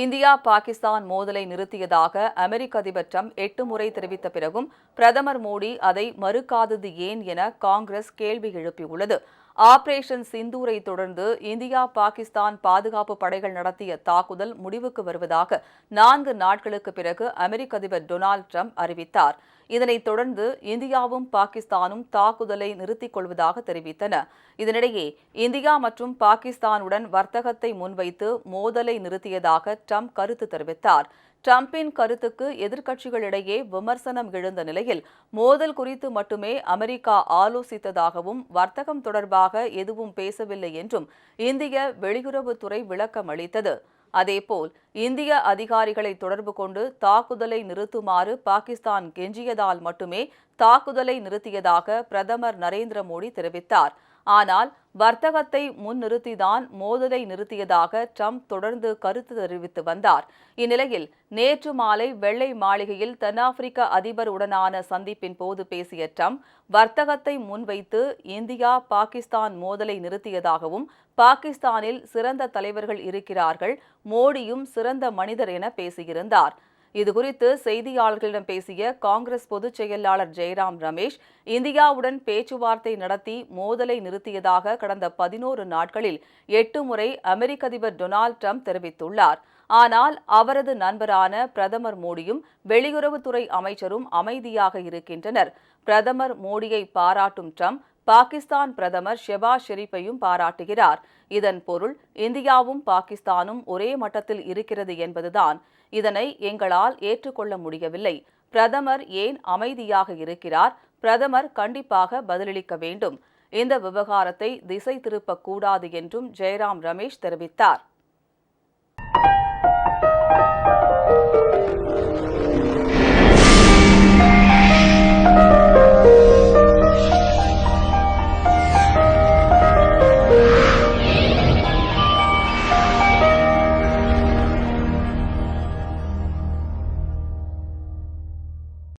India Pakistan மோதலை நிறுத்தியதாக அமெரிக்க அதிபர் Trump எட்டு முறை தெரிவித்த பிறகும் பிரதமர் மோடி அதை மறுக்காதது ஏன் என காங்கிரஸ் கேள்வி எழுப்பியுள்ளது. ஆபரேஷன் சிந்தூரை தொடர்ந்து இந்தியா பாகிஸ்தான் பாதுகாப்பு படைகள் நடத்திய தாக்குதல் முடிவுக்கு வருவதாக நான்கு நாட்களுக்கு பிறகு அமெரிக்க அதிபர் டொனால்டு ட்ரம்ப் அறிவித்தார். இதனைத் தொடர்ந்து இந்தியாவும் பாகிஸ்தானும் தாக்குதலை நிறுத்திக் கொள்வதாக தெரிவித்தன. இதனிடையே இந்தியா மற்றும் பாகிஸ்தானுடன் வர்த்தகத்தை முன்வைத்து மோதலை நிறுத்தியதாக ட்ரம்ப் கருத்து தெரிவித்தார். ட்ரம்பின் கருத்துக்கு எதிர்க்கட்சிகளிடையே விமர்சனம் எழுந்த நிலையில் மோதல் குறித்து மட்டுமே அமெரிக்கா ஆலோசித்ததாகவும் வர்த்தகம் தொடர்பாக எதுவும் பேசவில்லை என்றும் இந்திய வெளியுறவுத்துறை விளக்கம் அளித்தது அதேபோல் இந்திய அதிகாரிகளை தொடர்பு கொண்டு தாக்குதலை நிறுத்துமாறு பாகிஸ்தான் கெஞ்சியதால் மட்டுமே தாக்குதலை நிறுத்தியதாக பிரதமர் நரேந்திர மோடி தெரிவித்தார். ஆனால் வர்த்தகத்தை முன்னிறுத்திதான் மோதலை நிறுத்தியதாக ட்ரம்ப் தொடர்ந்து கருத்து தெரிவித்து வந்தார். இந்நிலையில் நேற்று மாலை வெள்ளை மாளிகையில் தென்னாப்பிரிக்க அதிபருடனான சந்திப்பின் போது பேசிய ட்ரம்ப் வர்த்தகத்தை முன்வைத்து இந்தியா பாகிஸ்தான் மோதலை நிறுத்தியதாகவும் பாகிஸ்தானில் சிறந்த தலைவர்கள் இருக்கிறார்கள் மோடியும் சிறந்த மனிதர் என பேசியிருந்தார். இதுகுறித்து செய்தியாளர்களிடம் பேசிய காங்கிரஸ் பொதுச் செயலாளர் ஜெயராம் ரமேஷ் இந்தியாவுடன் பேச்சுவார்த்தை நடத்தி மோதலை நிறுத்தியதாக கடந்த பதினோரு நாட்களில் எட்டு முறை அமெரிக்க அதிபர் டொனால்டு ட்ரம்ப் தெரிவித்துள்ளார். ஆனால் அவரது நண்பரான பிரதமர் மோடியும் வெளியுறவுத்துறை அமைச்சரும் அமைதியாக இருக்கின்றனர். பிரதமர் மோடியை பாராட்டும் ட்ரம்ப் பாகிஸ்தான் பிரதமர் ஷெபாஸ் ஷெரீப்பையும் பாராட்டுகிறார். இதன் பொருள் இந்தியாவும் பாகிஸ்தானும் ஒரே மட்டத்தில் இருக்கிறது என்பதுதான். இதனை எங்களால் ஏற்றுக்கொள்ள முடியவில்லை. பிரதமர் ஏன் அமைதியாக இருக்கிறார்? பிரதமர் கண்டிப்பாக பதிலளிக்க வேண்டும். இந்த விவகாரத்தை திசை திருப்பக்கூடாது என்றும் ஜெயராம் ரமேஷ் தெரிவித்தார்.